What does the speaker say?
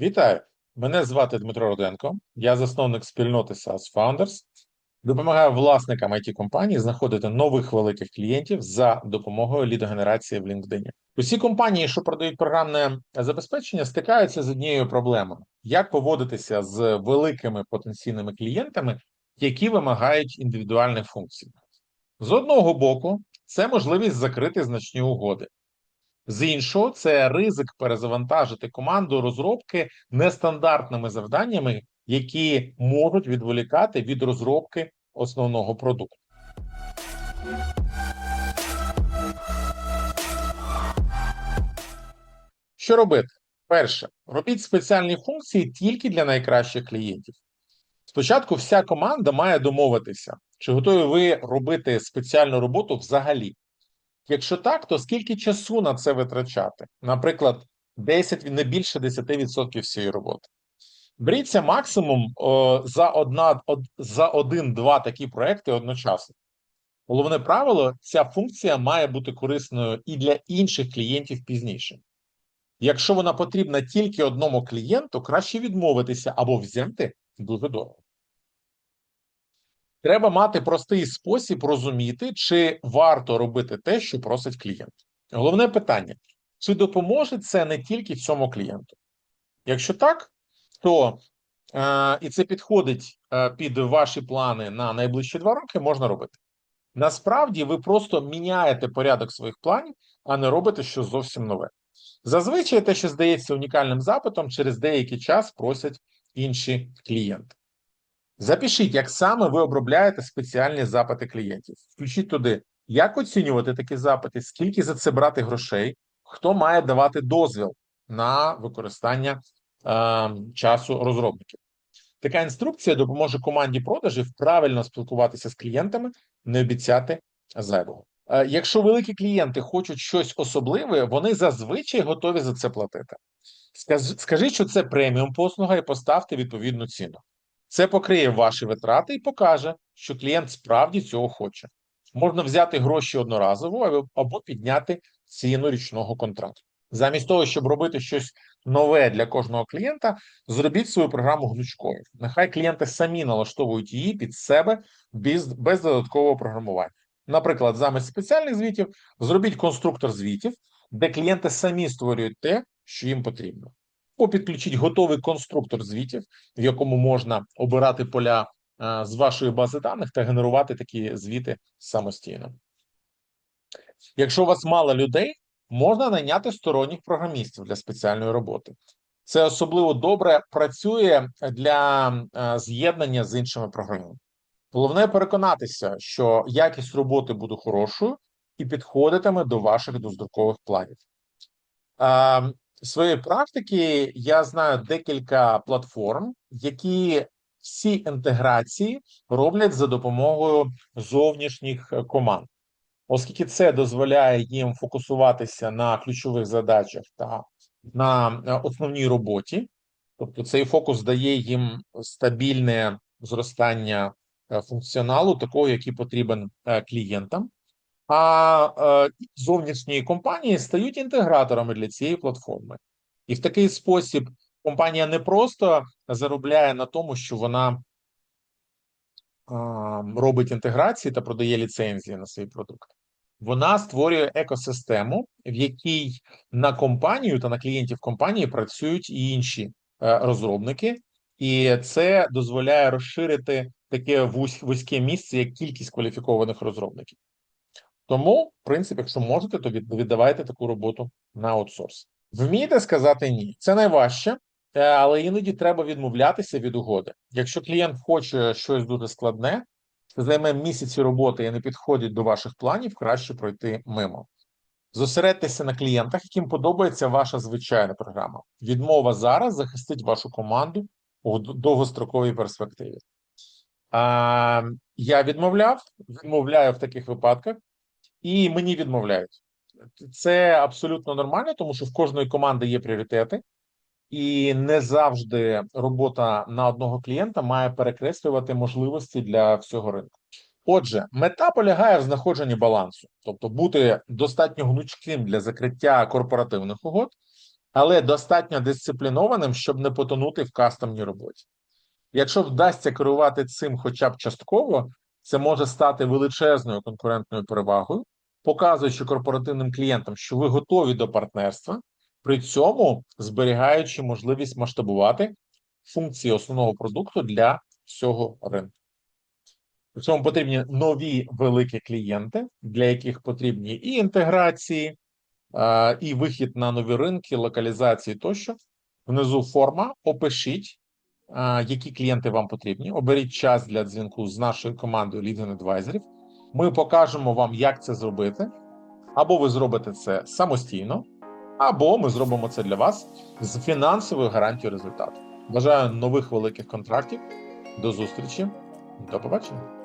Вітаю! Мене звати Дмитро Руденко. Я засновник спільноти SaaS Founders. Допомагаю власникам it компаній знаходити нових великих клієнтів за допомогою лідогенерації в LinkedIn. Усі компанії, що продають програмне забезпечення, стикаються з однією проблемою: як поводитися з великими потенційними клієнтами, які вимагають індивідуальних функцій. З одного боку, це можливість закрити значні угоди. З іншого, це ризик перезавантажити команду розробки нестандартними завданнями, які можуть відволікати від розробки основного продукту. Що робити? Перше, робіть спеціальні функції тільки для найкращих клієнтів. Спочатку вся команда має домовитися, чи готові ви робити спеціальну роботу взагалі. Якщо так, то скільки часу на це витрачати? Наприклад, 10, не більше 10% всієї роботи. Беріться максимум о, за одна, од, за один-два такі проекти одночасно. Головне правило: ця функція має бути корисною і для інших клієнтів пізніше. Якщо вона потрібна тільки одному клієнту, краще відмовитися або взяти дуже дорого. Треба мати простий спосіб розуміти, чи варто робити те, що просить клієнт. Головне питання: чи допоможе це не тільки цьому клієнту? Якщо так, то е, і це підходить е, під ваші плани на найближчі два роки, можна робити. Насправді, ви просто міняєте порядок своїх планів, а не робите щось зовсім нове. Зазвичай те, що здається унікальним запитом, через деякий час просять інші клієнти. Запишіть, як саме ви обробляєте спеціальні запити клієнтів. Включіть туди, як оцінювати такі запити, скільки за це брати грошей, хто має давати дозвіл на використання е, часу розробників. Така інструкція допоможе команді продажів правильно спілкуватися з клієнтами, не обіцяти зайвого. Е, якщо великі клієнти хочуть щось особливе, вони зазвичай готові за це платити. Скажіть, що це преміум послуга, і поставте відповідну ціну. Це покриє ваші витрати і покаже, що клієнт справді цього хоче. Можна взяти гроші одноразово або підняти ціну річного контракту. Замість того, щоб робити щось нове для кожного клієнта, зробіть свою програму гнучкою. Нехай клієнти самі налаштовують її під себе без, без додаткового програмування. Наприклад, замість спеціальних звітів зробіть конструктор звітів, де клієнти самі створюють те, що їм потрібно. Або підключіть готовий конструктор звітів, в якому можна обирати поля з вашої бази даних та генерувати такі звіти самостійно. Якщо у вас мало людей, можна найняти сторонніх програмістів для спеціальної роботи. Це особливо добре працює для з'єднання з іншими програмами. Головне переконатися, що якість роботи буде хорошою і підходитиме до ваших доздрукових планів. Своєї практики я знаю декілька платформ, які всі інтеграції роблять за допомогою зовнішніх команд, оскільки це дозволяє їм фокусуватися на ключових задачах та на основній роботі, тобто цей фокус дає їм стабільне зростання функціоналу, такого, який потрібен клієнтам. А е, зовнішні компанії стають інтеграторами для цієї платформи, і в такий спосіб компанія не просто заробляє на тому, що вона робить інтеграції та продає ліцензії на свій продукт. Вона створює екосистему, в якій на компанію та на клієнтів компанії працюють і інші е, розробники, і це дозволяє розширити таке вузьке місце, як кількість кваліфікованих розробників. Тому, в принципі, якщо можете, то віддавайте таку роботу на аутсорс. Вмієте сказати ні. Це найважче, е, але іноді треба відмовлятися від угоди. Якщо клієнт хоче щось дуже складне, займе місяці роботи і не підходить до ваших планів, краще пройти мимо. Зосередьтеся на клієнтах, яким подобається ваша звичайна програма. Відмова зараз захистить вашу команду у довгостроковій перспективі. А, Я відмовляв, відмовляю в таких випадках і мені відмовляють. Це абсолютно нормально, тому що в кожної команди є пріоритети, і не завжди робота на одного клієнта має перекреслювати можливості для всього ринку. Отже, мета полягає в знаходженні балансу, тобто бути достатньо гнучким для закриття корпоративних угод, але достатньо дисциплінованим, щоб не потонути в кастомній роботі. Якщо вдасться керувати цим хоча б частково, це може стати величезною конкурентною перевагою, показуючи корпоративним клієнтам, що ви готові до партнерства, при цьому зберігаючи можливість масштабувати функції основного продукту для всього ринку. При цьому потрібні нові великі клієнти, для яких потрібні і інтеграції, і вихід на нові ринки, локалізації тощо. Внизу форма. Опишіть, які клієнти вам потрібні. Оберіть час для дзвінку з нашою командою Leading Advisorів. Ми покажемо вам, як це зробити. Або ви зробите це самостійно, або ми зробимо це для вас з фінансовою гарантією результату. Бажаю нових великих контрактів. До зустрічі. До побачення.